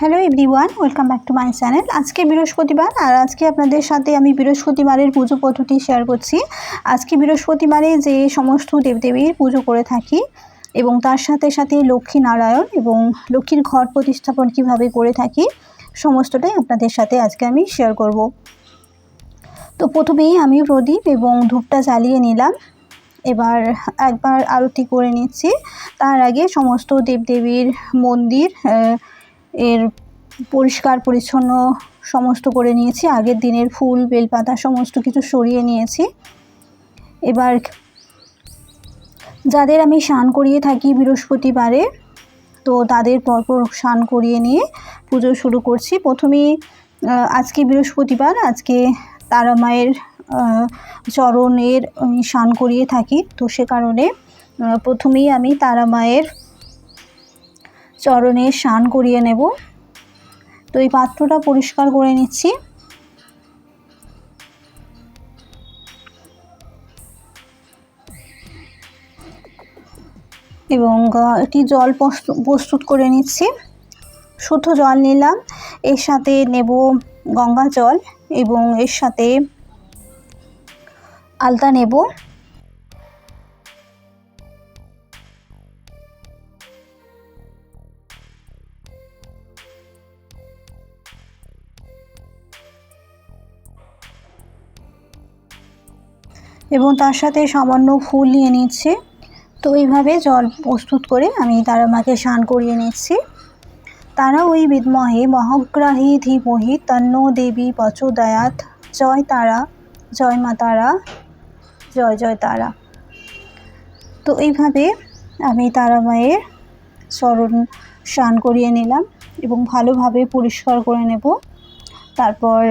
Hello everyone welcome back to my channel আজকে বৃহস্পতিবার, আর আজকে আপনাদের সাথে আমি বৃহস্পতিবারের পুজো পদ্ধতি শেয়ার করছি। আজকে বৃহস্পতিবারে যে সমস্ত দেবদেবীর পুজো করে থাকি, এবং তার সাথে সাথে লক্ষ্মী নারায়ণ এবং লক্ষ্মীর ঘর প্রতিস্থাপন কীভাবে করে থাকি, সমস্তটাই আপনাদের সাথে আজকে আমি শেয়ার করব। তো প্রথমেই আমি প্রদীপ এবং ধূপটা জ্বালিয়ে নিলাম। এবার একবার আরতি করে নিচ্ছি। তার আগে সমস্ত দেবদেবীর মন্দির এর পরিষ্কার, পরিচ্ছন্ন সমস্ত করে নিয়েছি। আগের দিনের ফুল, বেলপাতা সমস্ত কিছু সরিয়ে নিয়েছি। এবার যাদের আমি স্নান করিয়ে থাকি বৃহস্পতিবারে, তো তাদের পরপর স্নান করিয়ে নিয়ে পুজো শুরু করছি। প্রথমেই আজকে বৃহস্পতিবার, আজকে তারা মায়ের চরণের স্নান করিয়ে থাকি। তো সে কারণে প্রথমেই আমি তারা মায়ের চরণে স্নান করিয়ে নেব। তো এই পাত্রটা পরিষ্কার করে নিচ্ছি। এবং একটি জল প্রস্তু- প্রস্তুত করে নিচ্ছি। শুদ্ধ জল নিলাম। এর সাথে নেব গঙ্গা জল এবং এর সাথে আলতা নেব। এবং তার সাথে সামান্য ফুল নিয়ে নিচ্ছে। তো এইভাবে জল প্রস্তুত করে আমি তারা মাকে স্নান করিয়ে নিচ্ছি। তারা ওই বিদ্মহে মহাগ্রাহী ধীমহি তন্ন দেবী প্রচোদয়াত জয় তারা, জয় মা তারা, জয় জয় তারা। তো এইভাবে আমি তারা মায়ের স্মরণ স্নান করিয়ে নিলাম এবং ভালোভাবে পরিষ্কার করে নেব। তারপর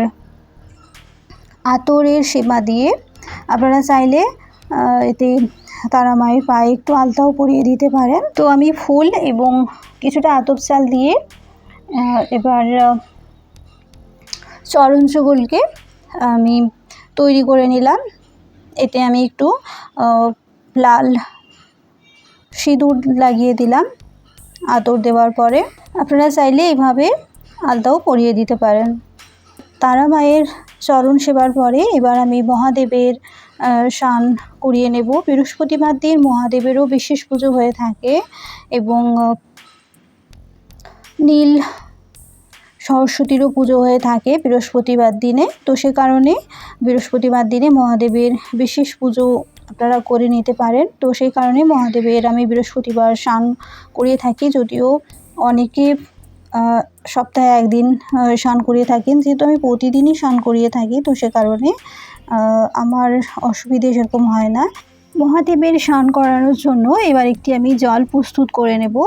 আতরের সেবা দিয়ে আপনারা চাইলে এতে তারা মায়ের পায়ে একটু আলতাও পরিয়ে দিতে পারেন। তো আমি ফুল এবং কিছুটা আতপ চাল দিয়ে এবার আহ, চরণ চুগলকে আমি তৈরি করে নিলাম। এতে আমি একটু লাল সিঁদুর লাগিয়ে দিলাম আতর দেওয়ার পরে। আপনারা চাইলে এইভাবে আলতাও পরিয়ে দিতে পারেন। তারা মায়ের চরণ সেবার পরে এবার আমি মহাদেবের স্নান করিয়ে নেব। বৃহস্পতিবার দিন মহাদেবেরও বিশেষ পুজো হয়ে থাকে এবং নীল সরস্বতীরও পুজো হয়ে থাকে বৃহস্পতিবার দিনে। তো সে কারণে বৃহস্পতিবার দিনে মহাদেবের বিশেষ পুজো আপনারা করে নিতে পারেন। তো সেই কারণে মহাদেবের আমি বৃহস্পতিবার স্নান করিয়ে থাকি, যদিও অনেকে সপ্তাহে একদিন স্নান করিয়ে থাকেন যেহেতু আমি প্রতিদিনই স্নান করিয়ে থাকি, তো সে কারণে আমার অসুবিধে সেরকম হয় না। মহাদেবের স্নান করানোর জন্য এবার একটি আমি জল প্রস্তুত করে নেব।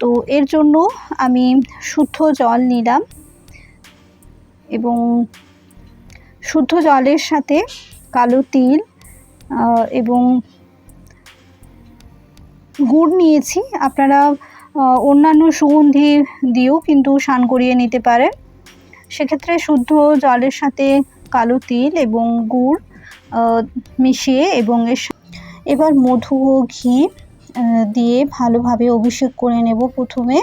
তো এর জন্য আমি শুদ্ধ জল নিলাম এবং শুদ্ধ জলের সাথে কালো তিল এবং গুড় নিয়েছি। আপনারা অন্যান্য সুগন্ধি দিয়েও কিন্তু স্নান করিয়ে নিতে পারেন সেক্ষেত্রে শুদ্ধ জলের সাথে কালো তিল এবং গুড় মিশিয়ে এবং এর এবার মধু ও ঘি দিয়ে ভালোভাবে অভিষেক করে নেব প্রথমে।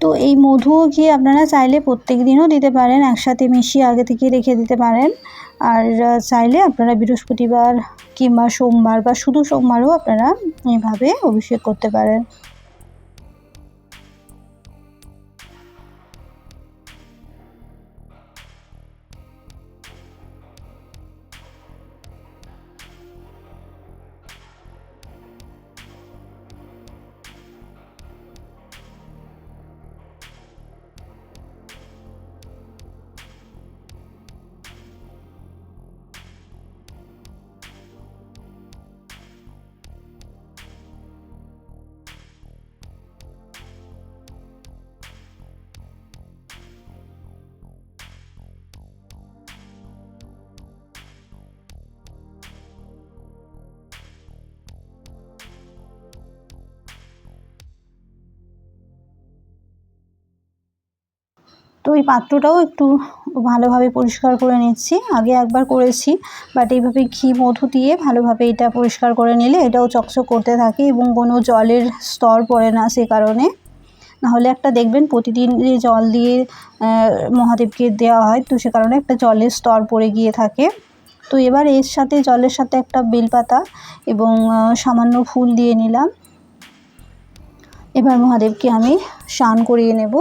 তো এই মধু ও ঘি আপনারা চাইলে প্রত্যেক দিনও দিতে পারেন, একসাথে মিশিয়ে আগে থেকে রেখে দিতে পারেন। আর চাইলে আপনারা বৃহস্পতিবার কিংবা সোমবার বা শুধু সোমবারও আপনারা এইভাবে অভিষেক করতে পারেন। তো এই পাত্রটাও একটু ভালোভাবে পরিষ্কার করে নিচ্ছি। আগে একবার করেছি বাট এইভাবে ঘি, মধু দিয়ে ভালোভাবে এটা পরিষ্কার করে নিলে এটাও চকচক করতে থাকে এবং কোনো জলের স্তর পড়ে না সে কারণে। নাহলে একটা দেখবেন প্রতিদিন যে জল দিয়ে মহাদেবকে দেওয়া হয়, তো সে কারণে একটা জলের স্তর পড়ে গিয়ে থাকে। তো এবার এর সাথে, জলের সাথে একটা বেলপাতা এবং সামান্য ফুল দিয়ে নিলাম। এবার মহাদেবকে আমি স্নান করিয়ে নেব।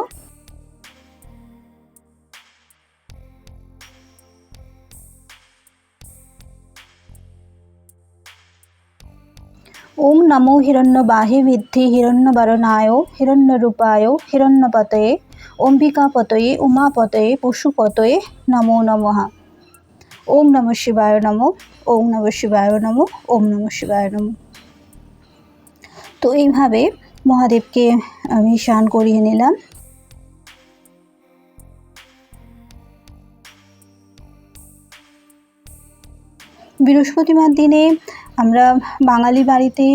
ওম নমো হিরণ্যবাহে বিদ্ধি হিরণ্যবরণায়, হিরণ্যরূপায় হিরণ্যপতয়ে অম্বিকাপতয়ে উমাপতয়ে পশুপতয়ে নমো নমঃ। ওম নম শিবায় নমো, ওম নম শিবায় নমো, ওম নম শিবায় নমো। তো এইভাবে মহাদেবকে আমি স্নান করিয়ে নিলাম। বৃহস্পতিবার দিনে আমরা বাঙালি বাড়িতে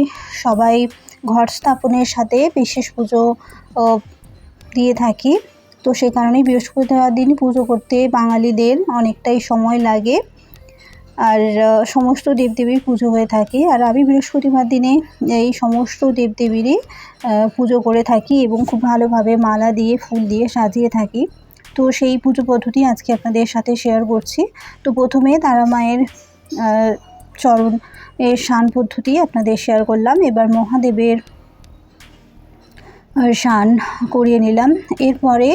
সবাই ঘর স্থাপনের সাথে বিশেষ পুজো দিয়ে থাকি। তো সে কারণেই বৃহস্পতিবার দিন পুজো করতে বাঙালিদের অনেকটাই সময় লাগে। আর সমস্ত দেবদেবীর পুজো হয়ে থাকে। আর আমি বৃহস্পতিবার দিনে এই সমস্ত দেবদেবীরই পুজো করে থাকি এবং খুব ভালোভাবে মালা দিয়ে, ফুল দিয়ে সাজিয়ে থাকি। তো সেই পুজো পদ্ধতি আজকে আপনাদের সাথে শেয়ার করছি। তো প্রথমে তারা মায়ের চরণ এর স্নান পদ্ধতি আপনাদের শেয়ার করলাম। এবার মহাদেবের স্নান করিয়ে নিলাম। এরপরে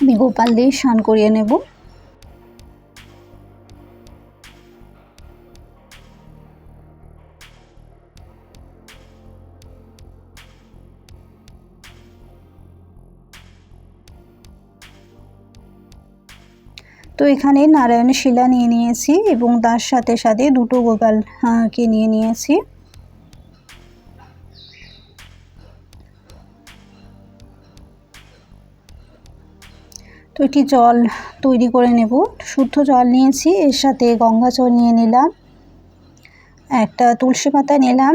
আমি গোপাল দিয়ে স্নান করিয়ে নেব। তো এখানে নারায়ণ শিলা নিয়ে নিয়েছি এবং তার সাথে সাথে দুটো গোপালকে নিয়ে নিয়েছি। তো এটি জল তৈরি করে নেব। শুদ্ধ জল নিয়েছি, এর সাথে গঙ্গা জল নিয়ে নিলাম। একটা তুলসী পাতা নিলাম।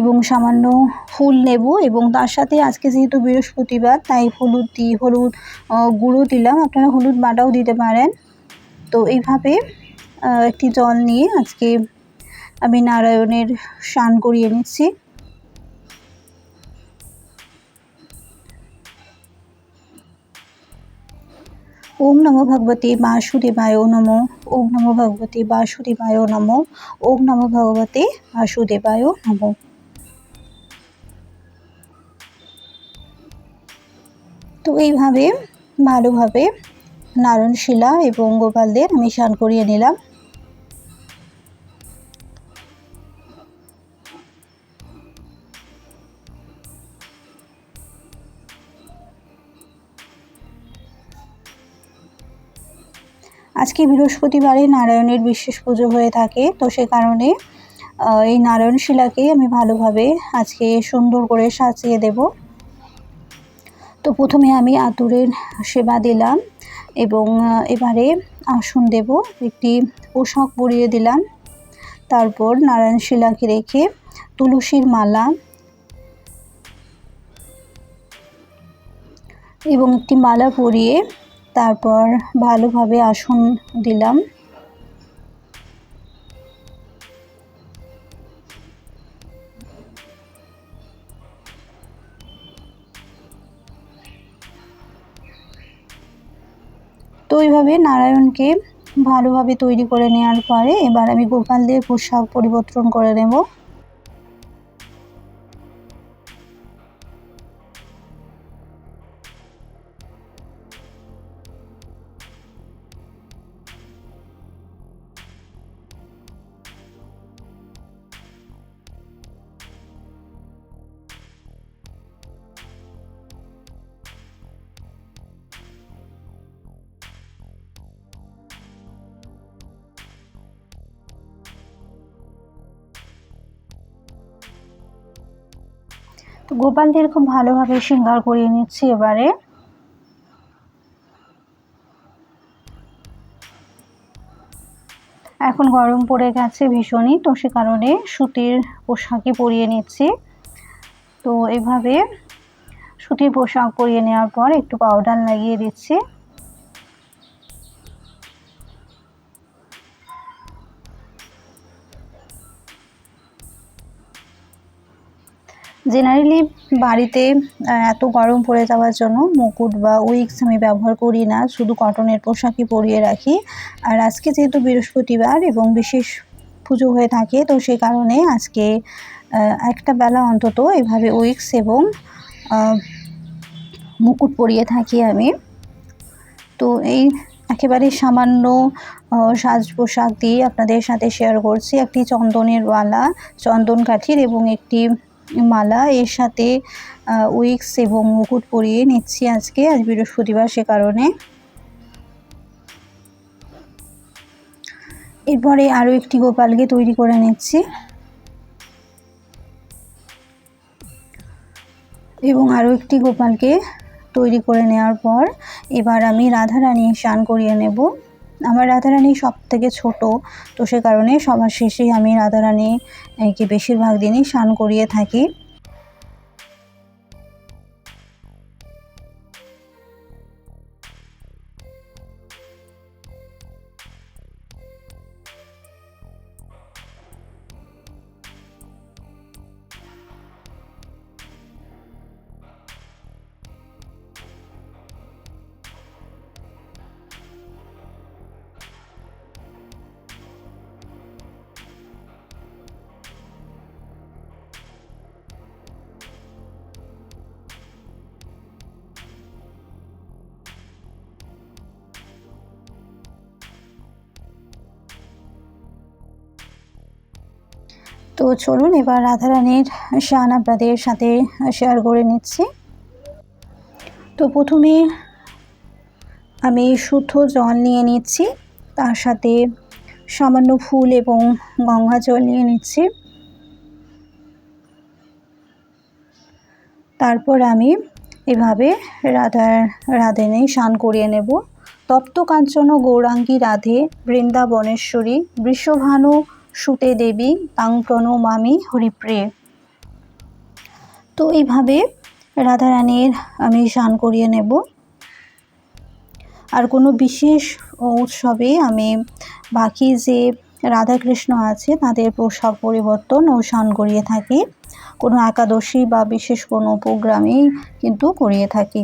এবং সামান্য ফুল নেব এবং তার সাথে আজকে যেহেতু বৃহস্পতিবার, তাই হলুদ দিই হলুদ গুঁড়ো দিলাম। আপনারা হলুদ বাটাও দিতে পারেন। তো এইভাবে একটি জল নিয়ে আজকে আমি নারায়ণের স্নান করিয়ে নিচ্ছি। ওম নমো ভগবতী বাসুদেবায় নমো। ওম নমো ভগবতী বাসুদেবায় নমো। ওম নমো ভগবতে বাসুদেবায় নমো। তো এইভাবে ভালোভাবে নারায়ণশিলা এবং গোপালদের আমি স্নান করিয়ে নিলাম। আজকে বৃহস্পতিবারে নারায়ণের বিশেষ পুজো হয়ে থাকে, তো সে কারণে এই নারায়ণ শিলাকে আমি ভালোভাবে আজকে সুন্দর করে সাজিয়ে দেবো। তো প্রথমে আমি আতুরের সেবা দিলাম এবং এবারে আসন দেব, একটি পোশাক পরিয়ে দিলাম। তারপর নারায়ণ শিলাকে রেখে তুলসীর মালা এবং একটি মালা পরিয়ে তারপর ভালোভাবে আসন দিলাম। তো এইভাবে নারায়ণকে ভালোভাবে তৈরি করে নেওয়ার পরে এবার আমি গোপালদের পোশাক পরিবর্তন করে নেব। তো গোপালদের খুব ভালোভাবে শৃঙ্গার করিয়ে নিচ্ছি এবারে। এখন গরম পড়ে গেছে ভীষণই, তো সে কারণে সুতির পোশাকই পরিয়ে নিচ্ছি। তো এভাবে সুতির পোশাক পরিয়ে নেওয়ার পর একটু পাউডার লাগিয়ে দিচ্ছি। জেনারেলি বাড়িতে এত গরম পড়ে যাওয়ার জন্য মুকুট বা উইক্স আমি ব্যবহার করি না। শুধু কটনের পোশাকই পরিয়ে রাখি। আর আজকে যেহেতু বৃহস্পতিবার এবং বিশেষ পুজো হয়ে থাকে, তো সে কারণে আজকে একটা বেলা অন্তত এভাবে উইক্স এবং মুকুট পরিয়ে থাকি আমি। তো এই একেবারে সামান্য সাজ পোশাক দিয়ে আপনাদের সাথে শেয়ার করছি। একটি চন্দনের ওয়ালা, চন্দন কাঠির এবং একটি মালা, এর সাথে উইক্স এবং মুকুট পরিয়ে নিচ্ছি আজকে, আজ বৃহস্পতিবার সে কারণে। এরপরে আরও একটি গোপালকে তৈরি করে নিচ্ছি। এবং আরও একটি গোপালকে তৈরি করে নেওয়ার পর, এবার আমি রাধারানী স্নান করিয়ে নেব। আমার রাধারানী সব থেকে ছোট, তো সে কারণে সবার শেষেই আমি রাধারানীকে বেশিরভাগ দিনই স্নান করিয়ে থাকি। তো চলুন, এবার রাধারানীর শান আপনাদের সাথে শেয়ার করে নিচ্ছি। তো প্রথমে আমি শুদ্ধ জল নিয়ে নিচ্ছি, তার সাথে সামান্য ফুল এবং গঙ্গা জল নিয়ে নিচ্ছি। তারপর আমি এভাবে রাধার রাধেনে স্নান করিয়ে নেব। তপ্ত কাঞ্চন গৌরাঙ্গী রাধে, বৃন্দাবনেশ্বরী, বৃষভানু সুতে দেবী, তাং প্রণমামি হরিপ্রে তো এইভাবে রাধারানীর আমি স্নান করিয়ে নেব। আর কোনো বিশেষ উৎসবে আমি বাকি যে রাধাকৃষ্ণ আছে, তাদের পোশাক পরিবর্তন ও স্নান করিয়ে থাকি। কোনো একাদশী বা বিশেষ কোনো প্রোগ্রামেই কিন্তু করিয়ে থাকি।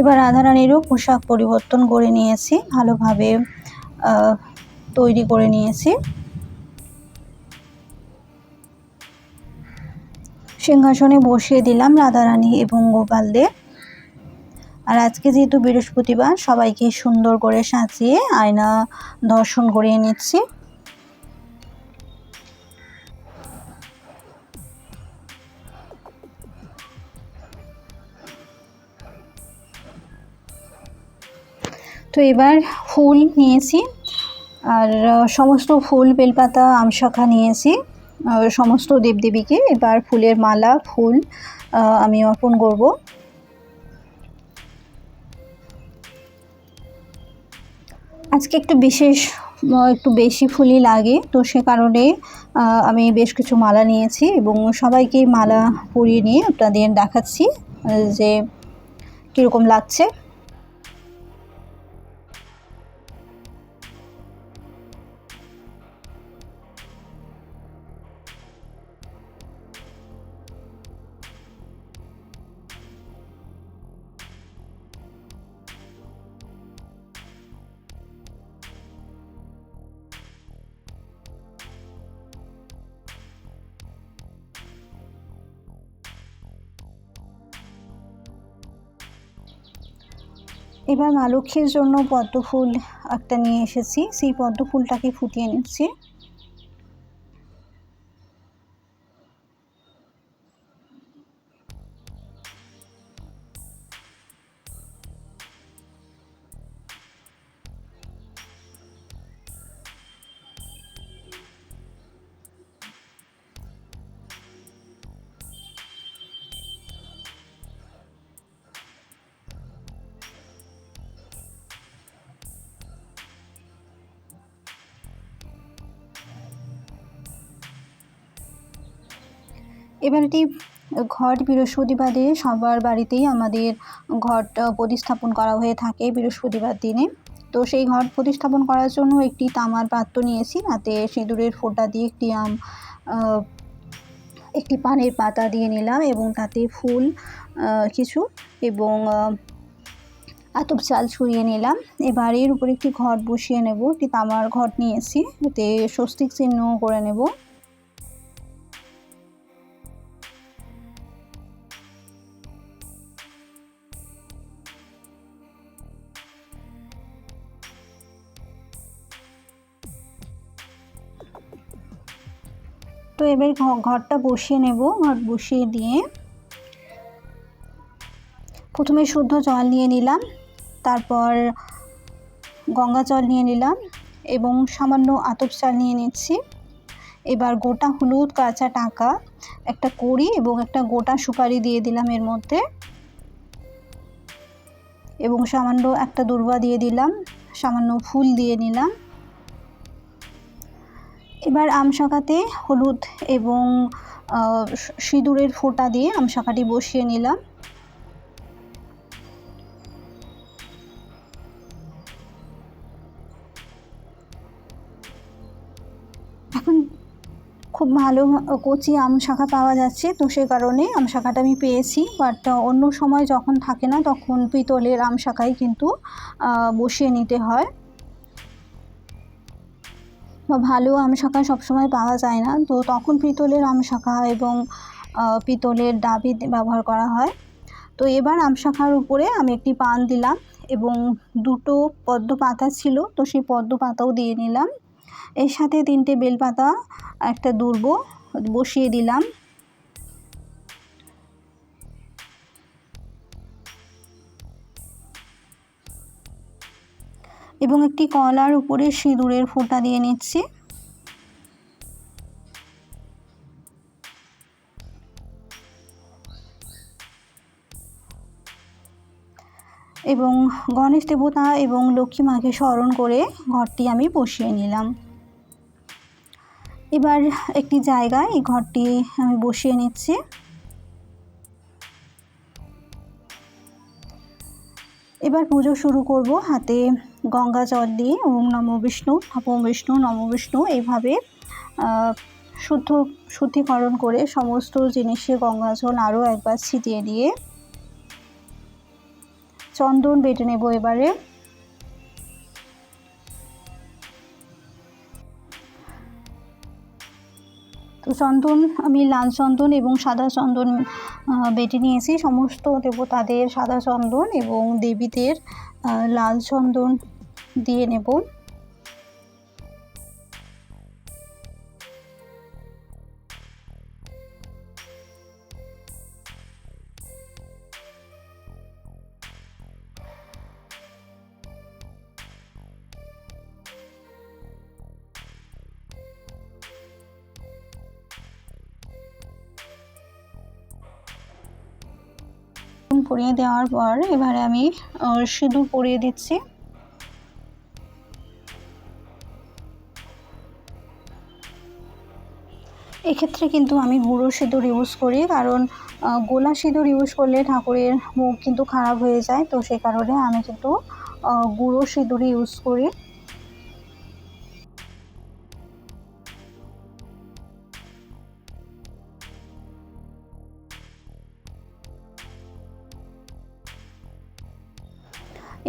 এবার রাধারানীরও পোশাক পরিবর্তন করে নিয়েছি, ভালোভাবে তৈরি করে নিয়েছি। সিংহাসনে বসিয়ে দিলাম রাধারানী এবং গোপালদের। আর আজকে যেহেতু বৃহস্পতিবার, সবাইকে সুন্দর করে সাজিয়ে আয়না দর্শন করিয়ে নিচ্ছি। তো এবার ফুল নিয়েছি আর সমস্ত ফুল, বেলপাতা, আমশাখা নিয়েছি। সমস্ত দেবদেবীকে এবার ফুলের মালা, ফুল আমি অর্পণ করব। আজকে একটু বিশেষ একটু বেশি ফুলই লাগে তো সে কারণে আমি বেশ কিছু মালা নিয়েছি এবং সবাইকে মালা পরিয়ে নিয়ে আপনাদের দেখাচ্ছি যে কীরকম লাগছে। এবার মা লক্ষ্মীর জন্য পদ্ম ফুল একটা নিয়ে এসেছি। সেই পদ্ম ফুলটাকে ফুটিয়ে নিচ্ছি। এবার এটি ঘট বৃহস্পতিবারে সবার বাড়িতেই আমাদের ঘট প্রতিস্থাপন করা হয়ে থাকে বৃহস্পতিবার দিনে। তো সেই ঘট প্রতিস্থাপন করার জন্য একটি তামার পাত্র নিয়েছি। তাতে সিঁদুরের ফোঁটা দিয়ে একটি আম একটি পানের পাতা দিয়ে নিলাম এবং তাতে ফুল কিছু এবং আতপ চাল ছড়িয়ে নিলাম। এবার এর উপরে একটি ঘট বসিয়ে নেব। একটি তামার ঘট নিয়েছি। এতে স্বস্তিক চিহ্ন করে নেব। তো এবার ঘরটা বসিয়ে নেব, ঘর বসিয়ে দিয়ে। প্রথমে শুদ্ধ জল নিয়ে নিলাম, তারপর গঙ্গা জল নিয়ে নিলাম এবং সামান্য আতপ চাল নিয়ে নিচ্ছি। এবার গোটা হলুদ কাঁচা টাকা, একটা কড়ি এবং একটা গোটা সুপারি দিয়ে দিলাম এর মধ্যে। এবং সামান্য একটা দুর্বা দিয়ে দিলাম, সামান্য ফুল দিয়ে নিলাম। এবার আম শাখাতে হলুদ এবং সিঁদুরের ফোঁটা দিয়ে আম শাখাটি বসিয়ে নিলাম। এখন খুব ভালো কচি আম শাখা পাওয়া যাচ্ছে, তো সে কারণে আম শাখাটা আমি পেয়েছি। বাট অন্য সময় যখন থাকে না, তখন পিতলের আম শাখাই কিন্তু বসিয়ে নিতে হয়। বা ভালো আম শাখা সবসময় পাওয়া যায় না। তো তখন পিতলের আম শাখা এবং পিতলের ডাবি ব্যবহার করা হয়। তো এবার আম শাখার উপরে আমি একটি পান দিলাম এবং দুটো পদ্ম পাতা ছিল, তো সেই পদ্ম পাতাও দিয়ে নিলাম। এর সাথে তিনটে বেলপাতা, একটা দুর্ব বসিয়ে দিলাম। এবং একটি কলার উপরে সিঁদুরের ফোঁটা দিয়ে নিচ্ছি। এবং গণেশ দেবতা এবং লক্ষ্মী মাকে স্মরণ করে ঘরটি আমি বসিয়ে নিলাম। এবার একটি জায়গায় এই ঘরটি আমি বসিয়ে নিচ্ছি। এবার পুজো শুরু করব হাতে গঙ্গা জল দিয়ে ওম নমো বিষ্ণু নমো বিষ্ণু নমো বিষ্ণু এইভাবে শুদ্ধ, শুদ্ধিকরণ করে সমস্ত জিনিসে গঙ্গা জল আরও একবার ছিটিয়ে দিয়ে চন্দন বেটে নেব এবারে। চন্দন, আমি লাল চন্দন এবং সাদা চন্দন বেটে নিয়েছি। সমস্ত দেবতাদের সাদা চন্দন এবং দেবীদের লাল চন্দন দিয়ে নেব। পরিয়ে দেওয়ার পর এবারে আমি সিঁদুর পরিয়ে দিচ্ছি। এক্ষেত্রে কিন্তু আমি গুঁড়ো সিঁদুর ইউজ করি, কারণ গোলা সিঁদুর ইউজ করলে ঠাকুরের মুখ কিন্তু খারাপ হয়ে যায়। তো সেই কারণে আমি কিন্তু গুঁড়ো সিঁদুর ইউজ করি।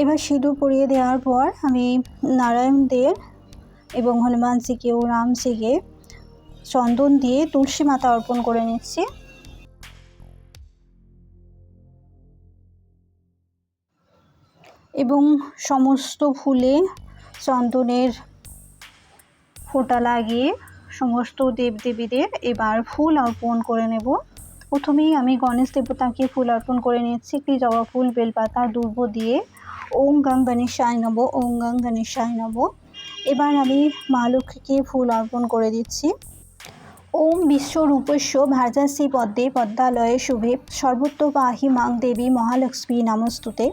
এবার সিঁদুর পরিয়ে দেওয়ার পর আমি নারায়ণদের এবং হনুমানজিকে ও রামজিকে চন্দন দিয়ে তুলসী মাতা অর্পণ করে নিচ্ছি। এবং সমস্ত ফুলে চন্দনের ফোঁটা লাগিয়ে সমস্ত দেবদেবীদের এবার ফুল অর্পণ করে নেব। প্রথমেই আমি গণেশ দেবতাকে ফুল অর্পণ করে নিচ্ছি। একটি জবা ফুল, বেলপাতা, দুর্ব দিয়ে ওম গাং গণেশায় নব ওম গাং গণেশায় নব এবার আমি মা লক্ষ্মীকে ফুল অর্পণ করে দিচ্ছি। ওম বিশ্বরূপস্য ভার্যাসি পদ্মে পদ্মালয়ে শুভে। সর্বত্র পাহি মাং দেবী মহালক্ষ্মী নমস্তুতে।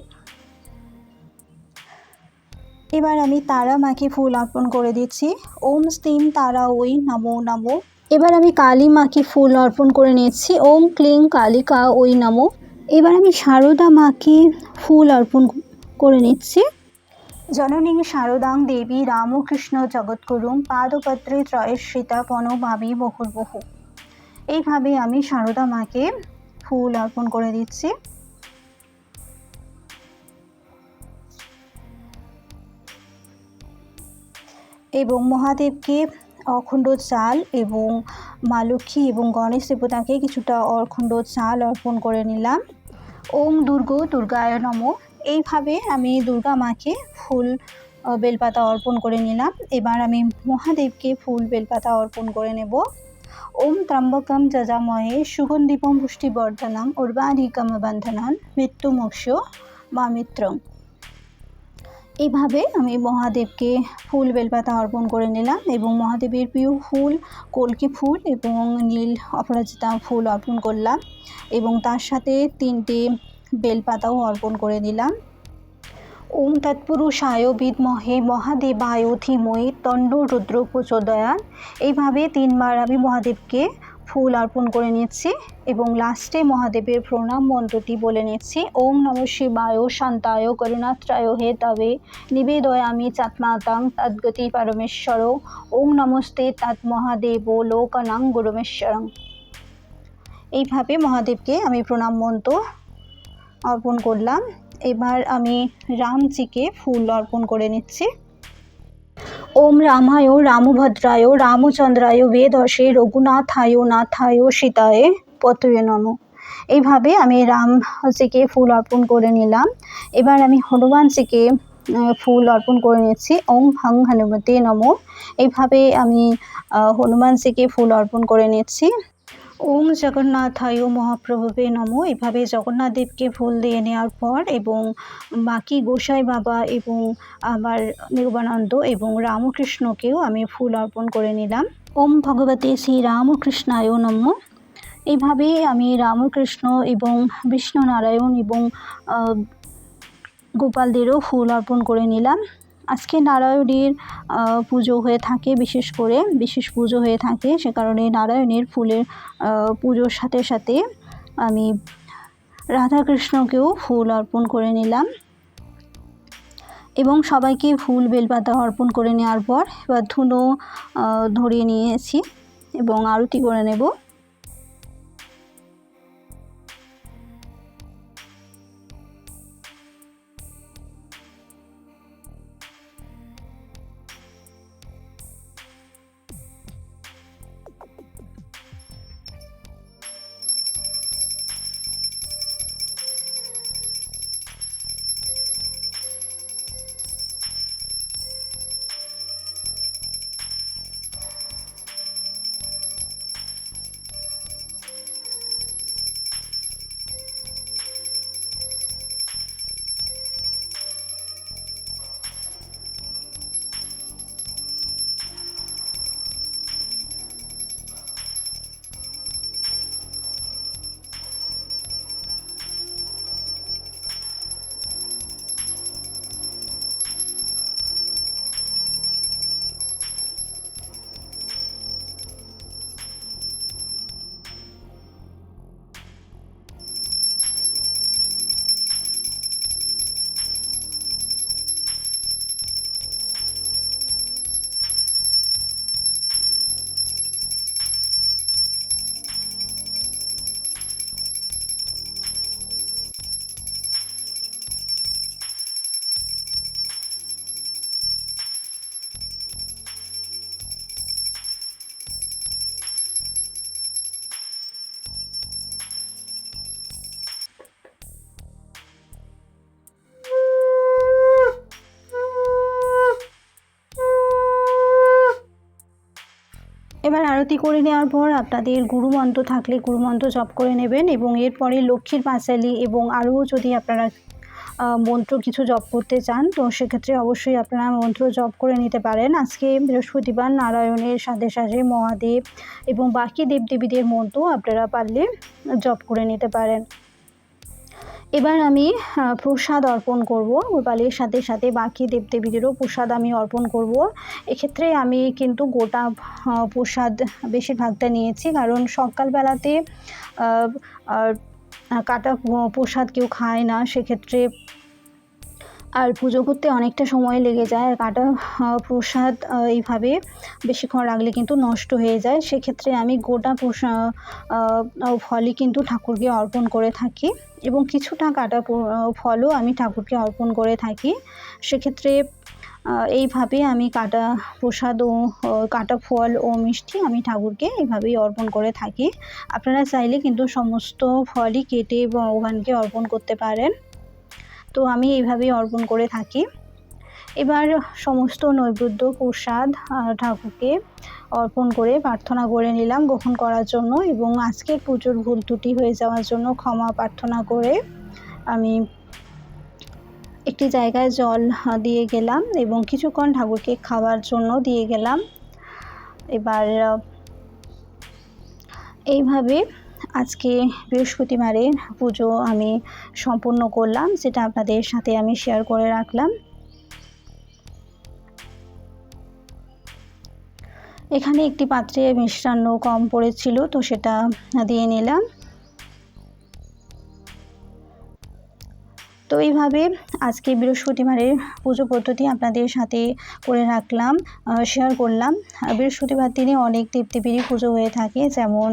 এবার আমি তারা মাকে ফুল অর্পণ করে দিচ্ছি। ওম স্টিম তারা ওই নমো নমো। এবার আমি কালী মাকে ফুল অর্পণ করে নিচ্ছি। ওম ক্লিং কালিকা ওই নমো। এবার আমি সারদা মাকে ফুল অর্পণ করে নিচ্ছি। জননী শারদাং দেবী রামকৃষ্ণ জগৎগুরুম পাদপত্রে ত্রয়শ্রিতা পনভাবী বহুর্বহু। এইভাবে আমি সারদা মাকে ফুল অর্পণ করে দিচ্ছি। এবং মহাদেবকে অখণ্ড চাল এবং মা লক্ষ্মী এবং গণেশ দেবতাকে কিছুটা অখণ্ড চাল অর্পণ করে নিলাম। ওম দুর্গ দুর্গায় নম। এইভাবে আমি দুর্গা মাকে ফুল বেলপাতা অর্পণ করে নিলাম। এবার আমি মহাদেবকে ফুল, বেলপাতা অর্পণ করে নেব। ওম ত্রম্বকম যজাময়ে সুগন্ধিপম পুষ্টিবর্ধনম উর্বাধিকম বন্ধনন মৃত্যুমোক্ষ মামিত্রম এইভাবে আমি মহাদেবকে ফুল, বেলপাতা অর্পণ করে নিলাম এবং মহাদেবের প্রিয় ফুল, কলকি ফুল এবং নীল অপরাজিতা ফুল অর্পণ করলাম এবং তার সাথে তিনটে বেলপাতাও অর্পণ করে দিলাম। ওম তৎপুরুষ তৎপুরুষায় বিদ্মহে মহাদেবায় ধীমহি তণ্ড রুদ্র প্রচোদয়ান এইভাবে তিনবার আমি মহাদেবকে ফুল অর্পণ করে নিচ্ছি এবং লাস্টে মহাদেবের প্রণাম মন্ত্রটি বলে নিচ্ছি ওম নম শিবায় শান্তায় করুণাত্রায় হে তবে নিবেদয়ামি চাত্মাতাং তদ্গতি পরমেশ্বর। ওম নমস্তে তৎ মহাদেব লোকনাং গুরুমেশ্বরং। এইভাবে মহাদেবকে আমি প্রণাম মন্ত্র অর্পণ করলাম। এবার আমি রামজিকে ফুল অর্পণ করে নিচ্ছি। ওম রামায়, রামভদ্রায়, রামচন্দ্রায় বেদশে রঘুনাথায়, নাথায়, সীতায় পতয়ে নম। এইভাবে আমি রামজিকে ফুল অর্পণ করে নিলাম। এবার আমি হনুমানজিকে ফুল অর্পণ করে নিচ্ছি। ওম হং হনুমতে নম। এইভাবে আমি হনুমানজিকে ফুল অর্পণ করে নিচ্ছি। ওম জগন্নাথ জগন্নাথায় মহাপ্রভুবে নম। এভাবে জগন্নাথ দেবকে ফুল দিয়ে নেওয়ার পর এবং বাকি গোসাই বাবা এবং আমার নির্বানন্দ এবং রামকৃষ্ণকেও আমি ফুল অর্পণ করে নিলাম। ওম ভগবতে শ্রী রামকৃষ্ণায় নম। এইভাবে আমি রামকৃষ্ণ এবং বিষ্ণু নারায়ণ এবং গোপালদেরও ফুল অর্পণ করে নিলাম। আজকে নারায়ণের পুজো হয়ে থাকে, বিশেষ করে, বিশেষ পুজো হয়ে থাকে, সে কারণে নারায়ণের ফুলের পুজোর সাথে সাথে আমি রাধাকৃষ্ণকেও ফুল অর্পণ করে নিলাম। এবং সবাইকে ফুল বেলপাতা অর্পণ করে নেওয়ার পর এবার ধুনো ধরিয়ে নিয়েছি এবং আরতি করে নেব। আরতি করে নেওয়ার পর আপনাদের গুরুমন্ত্র থাকলে গুরুমন্ত্র জপ করে নেবেন এবং এরপরে লক্ষ্মীর পাঁচালি এবং আরও যদি আপনারা মন্ত্র কিছু জপ করতে চান, তো সেক্ষেত্রে অবশ্যই আপনারা মন্ত্র জপ করে নিতে পারেন। আজকে বৃহস্পতিবার নারায়ণের সাথে সাথে মহাদেব এবং বাকি দেবদেবীদের মন্ত্র আপনারা পারলে জপ করে নিতে পারেন। এবার আমি প্রসাদ অর্পণ করব। গোপালের সাথে সাথে বাকি দেবদেবীদেরও প্রসাদ আমি অর্পণ করব। এক্ষেত্রে আমি কিন্তু গোটা প্রসাদ বেশিরভাগটা নিয়েছি। কারণ সকালবেলাতে কাটা প্রসাদ কেউ খায় না। সেক্ষেত্রে আর পুজো করতে অনেকটা সময় লেগে যায় আর কাটা প্রসাদ এইভাবে বেশিক্ষণ রাখলে কিন্তু নষ্ট হয়ে যায়। সেক্ষেত্রে আমি গোটা প্রসা আহ, আহ, ফলই কিন্তু ঠাকুরকে অর্পণ করে থাকি এবং কিছুটা কাটা ফলও আমি ঠাকুরকে অর্পণ করে থাকি। সেক্ষেত্রে এইভাবে আমি কাটা প্রসাদ ও কাটা ফল ও মিষ্টি আমি ঠাকুরকে এইভাবেই অর্পণ করে থাকি। আপনারা চাইলে কিন্তু সমস্ত ফলই কেটে ভগবানকে অর্পণ করতে পারেন। তো আমি এইভাবেই অর্পণ করে থাকি। এবার সমস্ত নৈবেদ্য প্রসাদ ঠাকুরকে অর্পণ করে প্রার্থনা করে নিলাম গ্রহণ করার জন্য এবং আজকের পুজোর ভুল ত্রুটি হয়ে যাওয়ার জন্য ক্ষমা প্রার্থনা করে আমি একটি জায়গায় জল দিয়ে গেলাম এবং কিছুক্ষণ ঠাকুরকে খাওয়ার জন্য দিয়ে গেলাম। এবার এইভাবে আজকে বৃহস্পতিবারের পুজো আমি সম্পূর্ণ করলাম, সেটা আপনাদের সাথে আমি শেয়ার করে রাখলাম। এখানে একটি পাত্রে মিষ্টান্ন কম পড়েছিল, তো সেটা দিয়ে নিলাম। তো এইভাবে আজকে বৃহস্পতিবারের পুজো পদ্ধতি আপনাদের সাথে করে রাখলাম শেয়ার করলাম। বৃহস্পতিবার দিনে অনেক দেবদেবীরই পুজো হয়ে থাকে, যেমন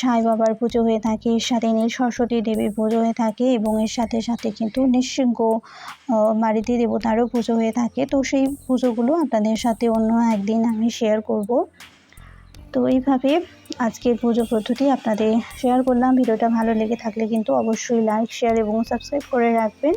সাই বাবার পুজো হয়ে থাকে এর সাথে নীল সরস্বতী দেবীর পুজো হয়ে থাকে এবং এর সাথে সাথে কিন্তু নিঃসিংহ মারুতি দেবতারও পুজো হয়ে থাকে। তো সেই পুজোগুলো আপনাদের সাথে অন্য একদিন আমি শেয়ার করব। তো এইভাবে আজকের পুজো পদ্ধতি আপনাদের শেয়ার করলাম। ভিডিওটা ভালো লেগে থাকলে কিন্তু অবশ্যই লাইক শেয়ার এবং সাবস্ক্রাইব করে রাখবেন।